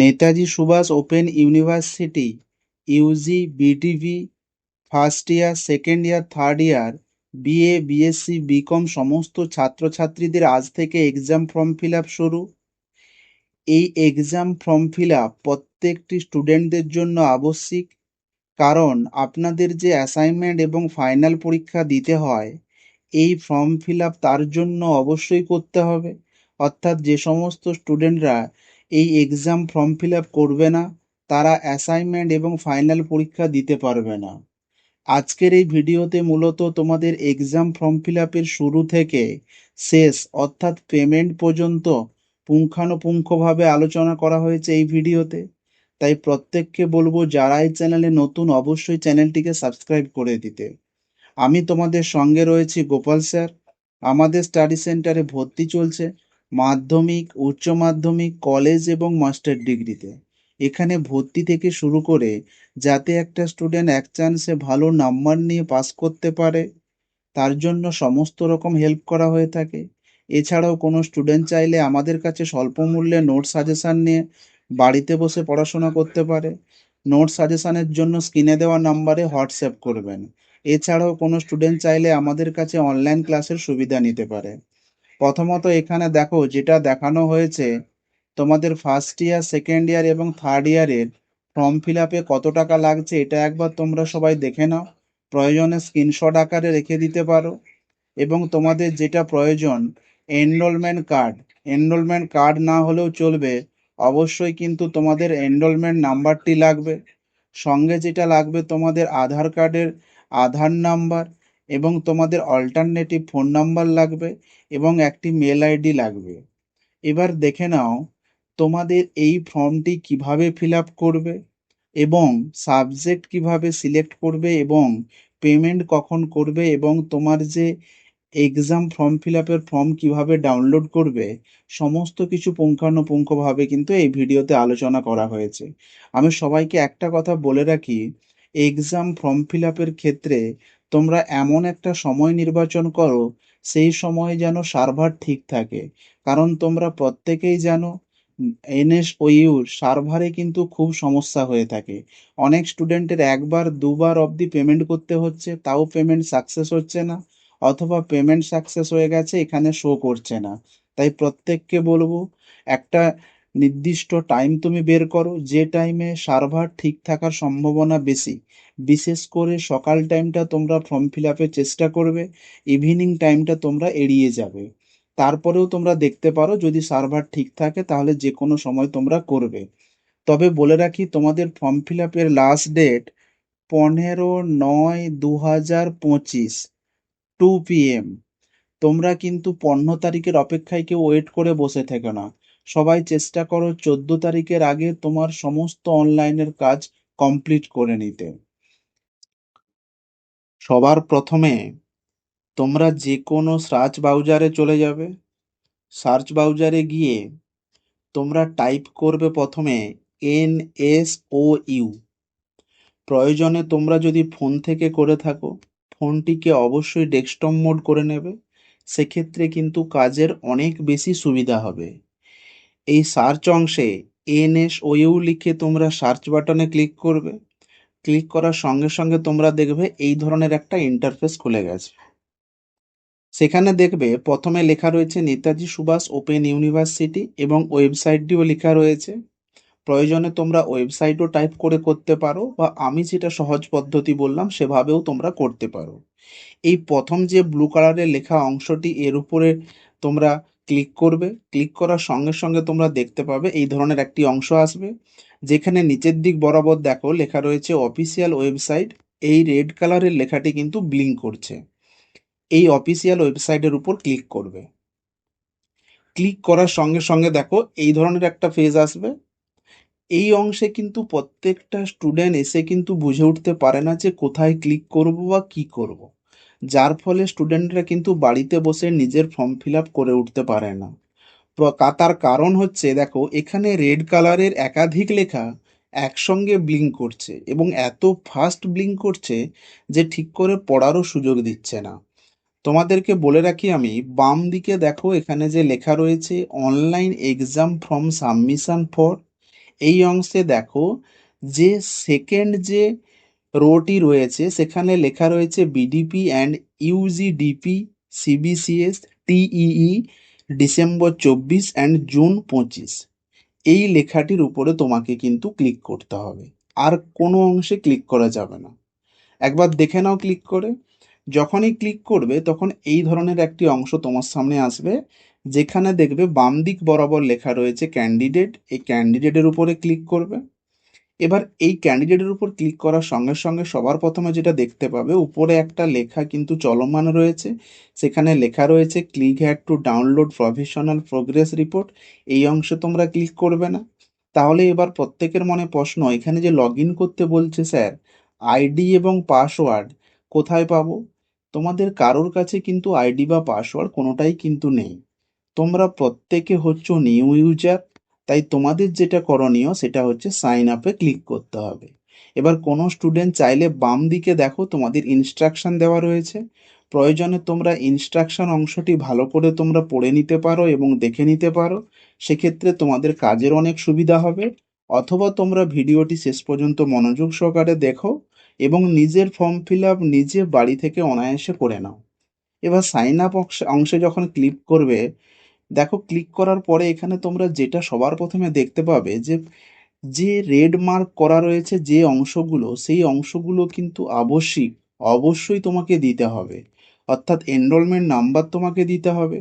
Netaji Subhas open university UG BTV first year second year third year BA BSc BCom সমস্ত ছাত্রছাত্রীদের আজ থেকে exam form fill up শুরু। এই exam form fill up প্রত্যেকটি স্টুডেন্টদের জন্য আবশ্যিক, কারণ আপনাদের যে অ্যাসাইনমেন্ট এবং ফাইনাল পরীক্ষা দিতে হয়, এই ফর্ম ফিল আপ তার জন্য অবশ্যই করতে হবে। অর্থাৎ যে সমস্ত স্টুডেন্টরা এই এক্সাম ফর্ম ফিল আপ করবে না, তারা অ্যাসাইনমেন্ট এবং ফাইনাল পরীক্ষা দিতে পারবে না। আজকের এই ভিডিওতে মূলত তোমাদের এক্সাম ফর্ম ফিল আপের শুরু থেকে শেষ, অর্থাৎ পেমেন্ট পর্যন্ত পুঙ্খানুপুঙ্খভাবে আলোচনা করা হয়েছে এই ভিডিওতে। তাই প্রত্যেককে বলব, যারা এই চ্যানেলে নতুন, অবশ্যই চ্যানেলটিকে সাবস্ক্রাইব করে দিতে। আমি তোমাদের সঙ্গে রয়েছি গোপাল স্যার আমাদের স্টাডি সেন্টারে ভর্তি চলছে। মাধ্যমিক, উচ্চ মাধ্যমিক, কলেজ এবং মাস্টার ডিগ্রিতে। এখানে ভর্তি থেকে শুরু করে যাতে একটা স্টুডেন্ট এক চান্সে ভালো নাম্বার নিয়ে পাস করতে পারে, তার জন্য সমস্ত রকম হেল্প করা হয়ে থাকে। এছাড়াও কোনো স্টুডেন্ট চাইলে আমাদের কাছে স্বল্প মূল্যে নোট সাজেশান নিয়ে বাড়িতে বসে পড়াশোনা করতে পারে। নোট সাজেশানের জন্য স্ক্রিনে দেওয়া নাম্বারে হোয়াটসঅ্যাপ করবেন। এছাড়াও কোনো স্টুডেন্ট চাইলে আমাদের কাছে অনলাইন ক্লাসের সুবিধা নিতে পারে। প্রথমত এখানে দেখো, যেটা দেখানো হয়েছে, তোমাদের ফার্স্ট ইয়ার সেকেন্ড ইয়ার এবং থার্ড ইয়ারের ফর্ম ফিল আপে কত টাকা লাগছে, এটা একবার তোমরা সবাই দেখে নাও। প্রয়োজনে স্ক্রিনশট আকারে রেখে দিতে পারো। এবং তোমাদের যেটা প্রয়োজন এনরোলমেন্ট কার্ড এনরোলমেন্ট কার্ড না হলেও চলবে। অবশ্যই কিন্তু তোমাদের এনরোলমেন্ট নাম্বারটি লাগবে। সঙ্গে যেটা লাগবে তোমাদের আধার কার্ডের আধার নাম্বার এবং তোমাদের অল্টারনেটিভ ফোন নাম্বার লাগবে এবং একটি মেল আইডি লাগবে। এবার দেখে নাও, তোমাদের এই ফর্মটি কীভাবে ফিল আপ করবে এবং সাবজেক্ট কীভাবে সিলেক্ট করবে এবং পেমেন্ট কখন করবে এবং তোমার যে এক্সাম ফর্ম ফিল আপের ফর্ম কীভাবে ডাউনলোড করবে, সমস্ত কিছু পুঙ্খানুপুঙ্খভাবে কিন্তু এই ভিডিওতে আলোচনা করা হয়েছে। আমি সবাইকে একটা কথা বলে রাখি এক্সাম ফর্ম ফিল আপের ক্ষেত্রে তোমরা এমন একটা সময় নির্বাচন করো, সেই সময় যেন সার্ভার ঠিক থাকে। কারণ তোমরা প্রত্যেকেই জানো এনএসওইউর সার্ভারে কিন্তু খুব সমস্যা হয়ে থাকে। অনেক স্টুডেন্টের একবার, দুবার অবধি পেমেন্ট করতে হচ্ছে, তাও পেমেন্ট সাকসেস হচ্ছে না, অথবা পেমেন্ট সাকসেস হয়ে গেছে, এখানে শো করছে না। তাই প্রত্যেককে বলব, একটা নির্দিষ্ট টাইম তুমি বের করো, যে টাইমে সার্ভার ঠিক থাকার সম্ভাবনা বেশি, বিশেষ করে সকাল টাইমটা তোমরা ফর্ম ফিল আপের চেষ্টা করবে ইভিনিং টাইমটা তোমরা এড়িয়ে যাবে। তারপরেও তোমরা দেখতে পারো যদি সার্ভার ঠিক থাকে তাহলে যে কোনো সময় তোমরা করবে। তবে বলে রাখি, তোমাদের ফর্ম ফিল আপের লাস্ট ডেট পনেরো নয় দু হাজার পঁচিশ টু পিএম তোমরা কিন্তু পনেরো তারিখের অপেক্ষায় কেউ ওয়েট করে বসে থেকো না। সবাই চেষ্টা করো চোদ্দ তারিখের আগে তোমার সমস্ত অনলাইনের কাজ কমপ্লিট করে নিতে। সবার প্রথমে তোমরা যে কোনো সার্চ ব্রাউজারে চলে যাবে। সার্চ ব্রাউজারে গিয়ে তোমরা টাইপ করবে প্রথমে এন এস ও ইউ। প্রয়োজনে তোমরা যদি ফোন থেকে করে থাকো, ফোনটিকে অবশ্যই ডেস্কটপ মোড করে নেবে। সেক্ষেত্রে কিন্তু কাজের অনেক বেশি সুবিধা হবে। এই সার্চ অংশে এন এস ও ইউ লিখে তোমরা সার্চ বাটনে ক্লিক করবে। ক্লিক করার সঙ্গে সঙ্গে তোমরা দেখবে এই ধরনের একটা ইন্টারফেস খুলে গেছে। সেখানে দেখবে প্রথমে লেখা রয়েছে নেতাজি সুভাষ ওপেন ইউনিভার্সিটি এবং ওয়েবসাইটটিও লেখা রয়েছে। প্রয়োজনে তোমরা ওয়েবসাইটও টাইপ করে করতে পারো বা আমি যেটা সহজ পদ্ধতি বললাম সেভাবেও তোমরা করতে পারো। এই প্রথম যে ব্লু কালারের লেখা অংশটি এর উপরে তোমরা ক্লিক করবে। ক্লিক করার সঙ্গে সঙ্গে তোমরা দেখতে পাবে এই ধরনের একটি অংশ আসবে, যেখানে নিচের দিক বরাবর দেখো লেখা রয়েছে অফিসিয়াল ওয়েবসাইট এই রেড কালারের লেখাটি কিন্তু ব্লিঙ্ক করছে। এই অফিসিয়াল ওয়েবসাইটের উপর ক্লিক করবে। ক্লিক করার সঙ্গে সঙ্গে দেখো এই ধরনের একটা ফেজ আসবে। এই অংশে কিন্তু প্রত্যেকটা স্টুডেন্ট এসে কিন্তু বুঝে উঠতে পারে না যে কোথায় ক্লিক করব বা কি করব। যার ফলে স্টুডেন্টরা কিন্তু বাড়িতে বসে নিজের ফর্ম ফিল আপ করে উঠতে পারে না। তার কারণ হচ্ছে, দেখো, এখানে রেড কালারের একাধিক লেখা একসঙ্গে ব্লিঙ্ক করছে এবং এত ফাস্ট ব্লিঙ্ক করছে যে ঠিক করে পড়ারও সুযোগ দিচ্ছে না। তোমাদেরকে বলে রাখি আমি, বাম দিকে দেখো, এখানে যে লেখা রয়েছে online exam form submission for এই অংশে দেখো যে সেকেন্ড যে রোটি রয়েছে, সেখানে লেখা রয়েছে BDP and UGDP CBCS TEE December চব্বিশ অ্যান্ড জুন পঁচিশ। এই লেখাটির উপরে তোমাকে কিন্তু ক্লিক করতে হবে। আর কোনো অংশে ক্লিক করা যাবে না। একবার দেখে নাও ক্লিক করে। যখনই ক্লিক করবে, তখন এই ধরনের একটি অংশ তোমার সামনে আসবে, যেখানে দেখবে বাম দিক বরাবর লেখা রয়েছে ক্যান্ডিডেট এই ক্যান্ডিডেটের উপরে ক্লিক করবে। এবার এই ক্যান্ডিডেটের উপর ক্লিক করার সঙ্গে সঙ্গে সবার প্রথমে যেটা দেখতে পাবে, উপরে একটা লেখা কিন্তু চলমান রয়েছে। সেখানে লেখা রয়েছে click had to download professional progress report এই অংশে তোমরা ক্লিক করবে না। তাহলে এবার প্রত্যেকের মনে প্রশ্ন, এখানে যে লগ করতে বলছে স্যার আইডি এবং পাসওয়ার্ড কোথায় পাবো? তোমাদের কারোর কাছে কিন্তু আইডি বা পাসওয়ার্ড কোনোটাই কিন্তু নেই। তোমরা প্রত্যেকে হচ্ছ নিউ ইউজার তাই তোমাদের যেটা করণীয় সেটা হচ্ছে সাইন আপে ক্লিক করতে হবে। এবার কোনো স্টুডেন্ট চাইলে বাম দিকে দেখো তোমাদের ইনস্ট্রাকশন দেওয়া রয়েছে। প্রয়োজনে তোমরা ইনস্ট্রাকশন অংশটি ভালো করে তোমরা পড়ে নিতে পারো এবং দেখে নিতে পারো। সেক্ষেত্রে তোমাদের কাজের অনেক সুবিধা হবে। অথবা তোমরা ভিডিওটি শেষ পর্যন্ত মনোযোগ সহকারে দেখো এবং নিজের ফর্ম ফিল আপ নিজে বাড়ি থেকে অনায়াসে করে নাও। এবার সাইন আপ অংশে যখন ক্লিক করবে দেখো ক্লিক করার পরে এখানে তোমরা যেটা সবার প্রথমে দেখতে পাবে যে যে রেড মার্ক করা রয়েছে যে অংশগুলো, সেই অংশগুলো কিন্তু আবশ্যিক, অবশ্যই তোমাকে দিতে হবে। অর্থাৎ এনরোলমেন্ট নাম্বার তোমাকে দিতে হবে।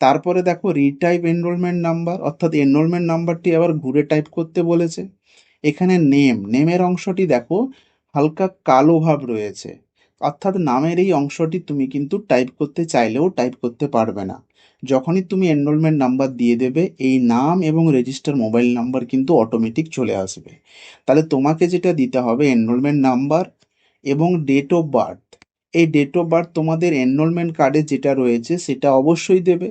তারপরে দেখো রিটাইপ এনরোলমেন্ট নাম্বার অর্থাৎ এনরোলমেন্ট নাম্বারটি আবার ঘুরে টাইপ করতে বলেছে। এখানে নেম নেমের অংশটি দেখো, হালকা কালো ভাব রয়েছে। অর্থাৎ নামের এই অংশটি তুমি কিন্তু টাইপ করতে চাইলেও টাইপ করতে পারবে না। যখনই তুমি এনরোলমেন্ট নাম্বার দিয়ে দেবে, এই নাম এবং রেজিস্টার মোবাইল নাম্বার কিন্তু অটোমেটিক চলে আসবে। তাহলে তোমাকে যেটা দিতে হবে এনরোলমেন্ট নাম্বার এবং ডেট অফ বার্থ এই ডেট অফ বার্থ তোমাদের এনরোলমেন্ট কার্ডে যেটা রয়েছে সেটা অবশ্যই দেবে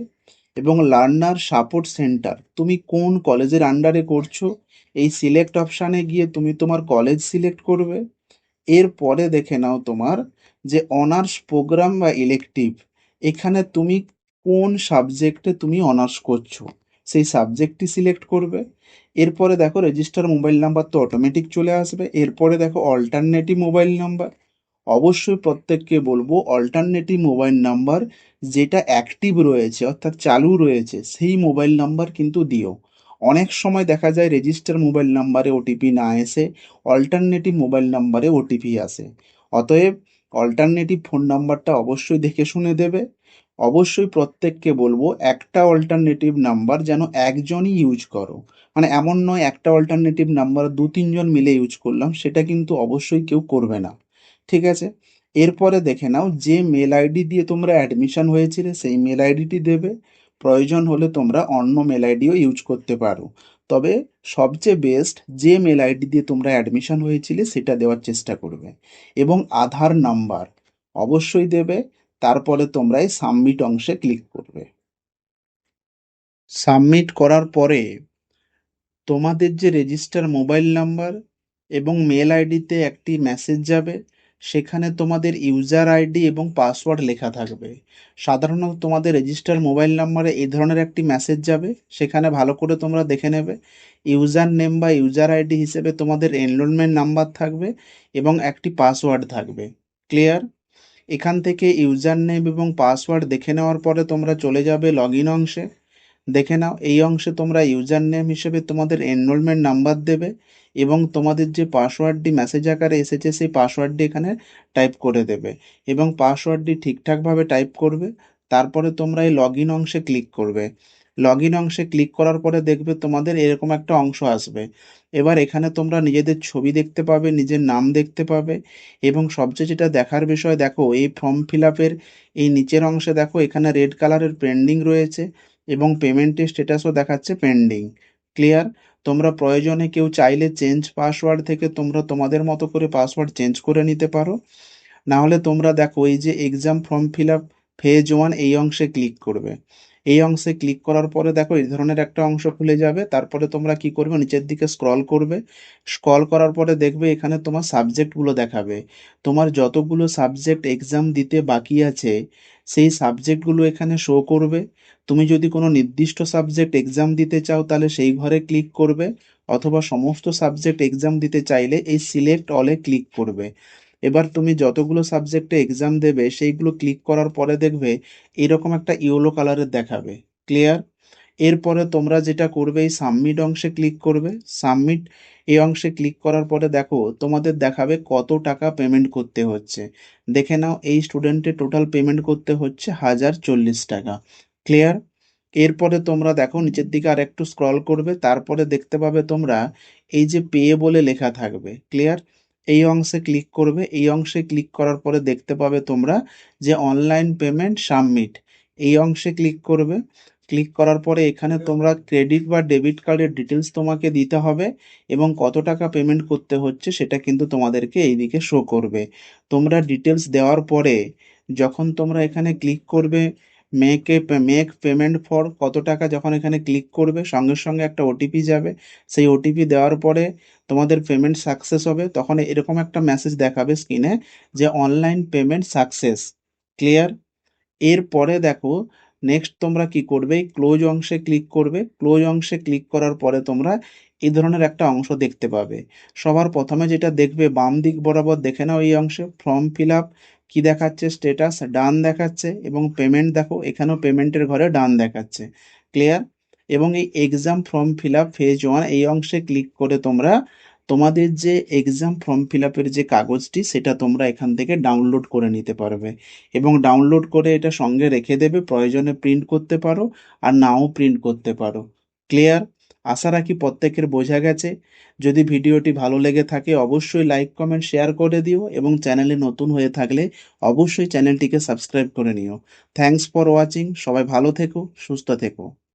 এবং লার্নার সাপোর্ট সেন্টার তুমি কোন কলেজের আন্ডারে করছ, এই সিলেক্ট অপশানে গিয়ে তুমি তোমার কলেজ সিলেক্ট করবে। এরপরে দেখে নাও তোমার যে অনার্স প্রোগ্রাম বা ইলেকটিভ এখানে তুমি কোন সাবজেক্টে তুমি অনার্স করছ? সেই সাবজেক্টটি সিলেক্ট করবে। এরপরে দেখো রেজিস্টার মোবাইল নাম্বার তো অটোমেটিক চলে আসবে। এরপরে দেখো অল্টারনেটিভ মোবাইল নাম্বার অবশ্যই প্রত্যেককে বলব অল্টারনেটিভ মোবাইল নাম্বার যেটা অ্যাক্টিভ রয়েছে, অর্থাৎ চালু রয়েছে, সেই মোবাইল নাম্বার কিন্তু দিও। অনেক সময় দেখা যায় রেজিস্টার মোবাইল নাম্বারে ওটিপি না এসে অল্টারনেটিভ মোবাইল নাম্বারে ওটিপি আসে। অতএব অল্টারনেটিভ ফোন নাম্বারটা অবশ্যই দেখে শুনে দেবে। অবশ্যই প্রত্যেককে বলব একটা অল্টারনেটিভ নাম্বার যেন একজনই ইউজ করো। মানে এমন নয় একটা অল্টারনেটিভ নাম্বার দু তিনজন মিলে ইউজ করলাম, সেটা কিন্তু অবশ্যই কেউ করবে না। ঠিক আছে? এরপরে দেখে নাও যে মেল আইডি দিয়ে তোমরা অ্যাডমিশন হয়েছিলে, সেই মেল আইডিটি দেবে। প্রয়োজন হলে তোমরা অন্য মেল আইডিও ইউজ করতে পারো। তবে সবচেয়ে বেস্ট যে মেল আইডি দিয়ে তোমরা অ্যাডমিশন হয়েছিলে, সেটা দেওয়ার চেষ্টা করবে। এবং আধার নাম্বার অবশ্যই দেবে। তারপরে তোমরা এই সাবমিট অংশে ক্লিক করবে। সাবমিট করার পরে তোমাদের যে রেজিস্টার মোবাইল নাম্বার এবং মেল আইডিতে একটি মেসেজ যাবে, সেখানে তোমাদের ইউজার আইডি এবং পাসওয়ার্ড লেখা থাকবে। সাধারণত তোমাদের রেজিস্টার মোবাইল নাম্বারে এই ধরনের একটি মেসেজ যাবে, সেখানে ভালো করে তোমরা দেখে নেবে। ইউজার নেম বা ইউজার আইডি হিসেবে তোমাদের এনরোলমেন্ট নাম্বার থাকবে এবং একটি পাসওয়ার্ড থাকবে। ক্লিয়ার এখান থেকে ইউজার নেম এবং পাসওয়ার্ড দেখে নেওয়ার পরে তোমরা চলে যাবে লগ ইন অংশে। দেখে নাও, এই অংশে তোমরা ইউজার নেম হিসেবে তোমাদের এনরোলমেন্ট নাম্বার দেবে এবং তোমাদের যে পাসওয়ার্ডটি মেসেজ আকারে এসেছে, সেই পাসওয়ার্ডটি এখানে টাইপ করে দেবে এবং পাসওয়ার্ডটি ঠিকঠাকভাবে টাইপ করবে। তারপরে তোমরা এই লগ ইন অংশে ক্লিক করবে। লগ ইন অংশে ক্লিক করার পরে দেখবে তোমাদের এরকম একটা অংশ আসবে। এবার এখানে তোমরা নিজেদের ছবি দেখতে পাবে, নিজের নাম দেখতে পাবে এবং সবচেয়ে যেটা দেখার বিষয়, দেখো এই ফর্ম ফিল আপের এই নিচের অংশে দেখো এখানে রেড কালারের পেন্ডিং রয়েছে এবং পেমেন্টের স্ট্যাটাসও দেখাচ্ছে পেন্ডিং ক্লিয়ার তোমরা প্রয়োজনে কেউ চাইলে চেঞ্জ পাসওয়ার্ড থেকে তোমরা তোমাদের মতো করে পাসওয়ার্ড চেঞ্জ করে নিতে পারো। না হলে তোমরা দেখো এই যে exam form fill up phase one এই অংশে ক্লিক করবে। এই অংশে ক্লিক করার পরে দেখো এই ধরনের একটা অংশ খুলে যাবে। তারপরে তোমরা কি করবে? নিচের দিকে স্ক্রল করবে। স্ক্রল করার পরে দেখবে এখানে তোমার সাবজেক্টগুলো দেখাবে। তোমার যতগুলো সাবজেক্ট এক্সাম দিতে বাকি আছে, সেই সাবজেক্টগুলো এখানে শো করবে। তুমি যদি কোনো নির্দিষ্ট সাবজেক্ট এক্সাম দিতে চাও, তাহলে সেই ঘরে ক্লিক করবে। অথবা সমস্ত সাবজেক্ট এক্সাম দিতে চাইলে এই সিলেক্ট অলে ক্লিক করবে। এবার তুমি যতগুলো সাবজেক্টে এক্সাম দেবে, সেইগুলো ক্লিক করার পরে দেখবে এরকম একটা ইয়েলো কালারের দেখাবে। ক্লিয়ার এরপরে তোমরা যেটা করবে, এই সাবমিট অংশে ক্লিক করবে। সাবমিট এই অংশে ক্লিক করার পরে দেখো, তোমাদের দেখাবে কত টাকা পেমেন্ট করতে হচ্ছে। দেখে নাও, এই স্টুডেন্টের টোটাল পেমেন্ট করতে হচ্ছে হাজার চল্লিশ টাকা। ক্লিয়ার এরপরে তোমরা দেখো, নিচের দিকে আর একটু স্ক্রল করবে, তারপরে দেখতে পাবে তোমরা এই যে পেয়ে বলে লেখা থাকবে। ক্লিয়ার এই অংশে ক্লিক করবে, এই অংশে ক্লিক করার পরে দেখতে পাবে তোমরা যে অনলাইন পেমেন্ট সাবমিট এই অংশে ক্লিক করবে ক্লিক করার পরে এখানে তোমরা ক্রেডিট বা ডেবিট কার্ডের ডিটেলস তোমাকে দিতে হবে এবং কত টাকা পেমেন্ট করতে হচ্ছে সেটা কিন্তু তোমাদেরকে এই দিকে শো করবে। তোমরা ডিটেলস দেওয়ার পরে যখন তোমরা এখানে ক্লিক করবে মেকে মেক পেমেন্ট ফর কত টাকা যখন এখানে ক্লিক করবে, সঙ্গে সঙ্গে একটা ওটিপি যাবে। সেই ওটিপি দেওয়ার পরে তোমাদের পেমেন্ট সাকসেস হবে। তখন এরকম একটা মেসেজ দেখাবে স্ক্রিনে যে অনলাইন পেমেন্ট সাকসেস ক্লিয়ার এরপরে দেখো নেক্সট তোমরা কি করবে? ক্লোজ অংশে ক্লিক করবে। ক্লোজ অংশে ক্লিক করার পরে তোমরা এই ধরনের একটা অংশ দেখতে পাবে। সবার প্রথমে যেটা দেখবে বাম দিক বরাবর দেখে নাও এই অংশে ফর্ম ফিল আপ কী দেখাচ্ছে? স্টেটাস ডান দেখাচ্ছে এবং পেমেন্ট দেখো, এখানেও পেমেন্টের ঘরে ডান দেখাচ্ছে। ক্লিয়ার এবং এই exam form fill up phase one এই অংশে ক্লিক করে তোমরা, তোমাদের যে এক্সাম ফর্ম ফিল আপের যে কাগজটি, সেটা তোমরা এখান থেকে ডাউনলোড করে নিতে পারবে। এবং ডাউনলোড করে এটা সঙ্গে রেখে দেবে, প্রয়োজনে প্রিন্ট করতে পারো, আর নাও প্রিন্ট করতে পারো। ক্লিয়ার আশা রাখি প্রত্যেকের বোঝা গেছে। যদি ভিডিওটি ভালো লেগে থাকে, অবশ্যই লাইক কমেন্ট শেয়ার করে দিও এবং চ্যানেলে নতুন হয়ে থাকলে অবশ্যই চ্যানেলটিকে সাবস্ক্রাইব করে নিও। থ্যাংকস ফর ওয়াচিং সবাই ভালো থেকো, সুস্থ থেকো।